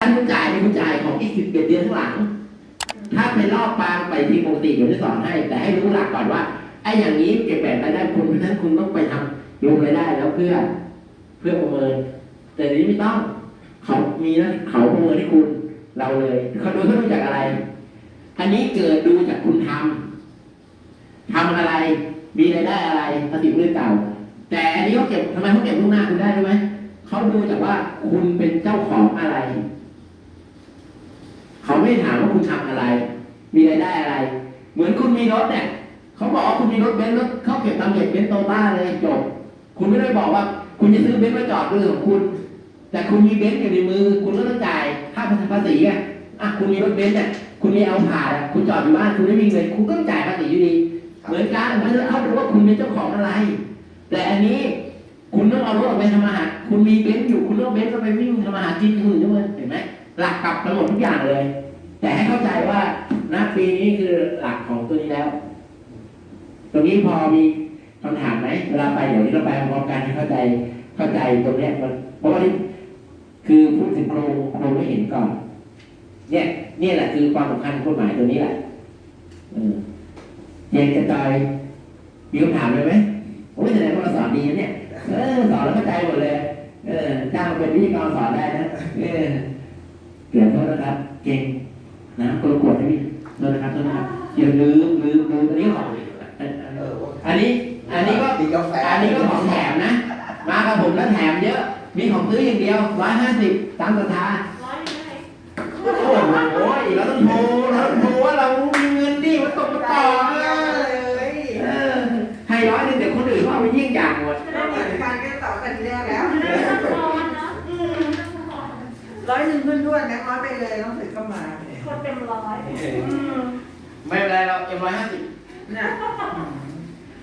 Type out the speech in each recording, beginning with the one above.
ค่าจ่ายใช้จ่ายของอีกสิบเจ็ดเดือนข้างหลัง ถ้าเป็นรอบปางไปทีปกติผมจะสอนให้ แต่ให้รู้หลักก่อนว่าไอ้อย่างนี้เก็บแบบรายได้คุณเพราะนั้นคุณต้องไปทำรวมรายได้แล้วเพื่อเพื่อประเมิน แต่นี้ไม่ต้องเขามีนะเขาประเมินให้คุณเราเลยเขาดูเขาดูจากอะไร อันนี้เกิดดูจากคุณทำ ทำอะไร มีรายได้อะไรภาษีเรื่เก่า แต่อันนี้เขาเก็บทำไมเขาเก็บล่วงหน้าคุณได้ใช่ไหม เขาดูจากว่าคุณเป็นเจ้าของอะไร เขาไม่ถามว่าคุณทำอะไร มีรายได้อะไร เหมือนคุณมีรถเนี่ยเขาบอกว่าคุณมีรถเบนซ์รถเขาเก็บตามเก็บเบนซ์โตต้าเลยจบ คุณไม่ได้บอกว่า คุณจะซื้อเบนซ์มาจอดด้วยของคุณ แต่คุณมีเบนซ์อยู่ในมือ คุณก็ต้องจ่ายค่าภาษีอะอะคุณมีรถเบนซ์เนี่ยคุณมีเอาผ่านอะคุณจอดอยู่บ้านคุณไม่มีเงินคุณก็ต้องจ่ายภาษีอยู่ดี เหมือนกันเพราะฉะนั้นเขาดูว่าคุณเป็นเจ้าของอะไร แต่อันนี้ คุณต้องเอารถออกไปทำอาหารคุณมีเบนซ์อยู่คุณต้องเบนซ์ไปวิ่งทำอาหารกินคนอื่นด้วยเห็นไหมหลักกลับกันหมดทุกอย่างเลย แต่ให้เข้าใจว่าณปีนี้คือหลักของตัวนี้แล้ว ตรงนี้พอมีคำถามไหมเวลาไปเดี๋ยวนี้เราไปพร้อมกันให้เข้าใจเข้าใจตรงเนี้ยมันเพราะว่านี่คือพูดถึงโครงโครงไม่เห็นก่อน เนี่ยเนี่ยแหละคือความสำคัญของกฎหมายตัวนี้แหละเออย็นกระจายมีคำถามเลยไหม ดงว่าเราสอนดีนะเนี่ย เออ สอนแล้วเข้าใจหมดเลย เออจ้างเป็นวิทยากรสอนได้นะเออเดี๋ยวโทษนะครับ เก่งนะกดกดให้พี่โทษนะครับโทษนะครับอย่าลืมลืมลืมอันนี้ของอันนี้ อันนี้ก็กินกาแฟอันนี้ก็ของแถมนะ มากับผมแล้วแถมเยอะ มีของซื้ออย่างเดียวร้อยห้าสิบตามศรัทธาร้อยหนึ่งได้โอ้โหเราต้องโทรเราต้องโทรว่าเรามีเงินดิมันตกมาต่อเออให้ร้อย แบงค์ร้อยไปเลยต้องถือเข้ามาคนเต็มร้อยอืมไม่เป็นไรเราเอ็มร้อยห้าสิบน่ะ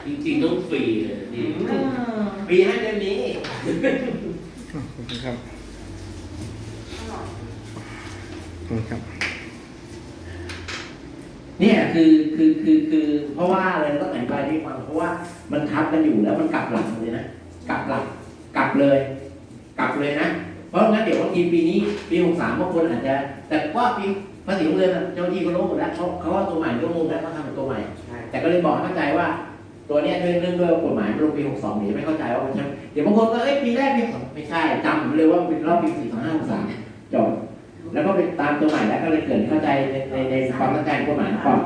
จริงๆต้องฟรีเลยนี่เออปีให้เดือนนี้ขอบคุณครับขอบคุณครับ เนี่ยคือคือคือคือเพราะว่าอะไรต้องอธิบายให้ฟังเพราะว่ามันทับกันอยู่แล้วมันกลับหลังเลยนะกลับหลังกลับเลย กลับเลยนะ เพราะงั้นเดี๋ยวบางทีปีนี้ปีหกสามบางคนอาจจะ แต่ว่าปีภาษีโรงเรือนอะเจ้าหน้าที่เขารู้หมดแล้วเขาเขาว่าตัวใหม่ก็งงแล้วเขาทำเป็นตัวใหม่ แต่ก็เลยบอกให้เข้าใจว่าตัวเนี้ยด้วยเรื่องด้วยกฎหมายมันลงปี62เดี๋ยวไม่เข้าใจว่ามันใช่เดี๋ยวบางคนก็เอ้ยปีแรกปีสองไม่ใช่จำเลยว่าเป็นรอบปี4 2 5 6 3จบแล้วก็ไปตามตัวใหม่แล้วก็เลยเกิดเข้าใจในในในความตั้งใจกฎหมายก่อน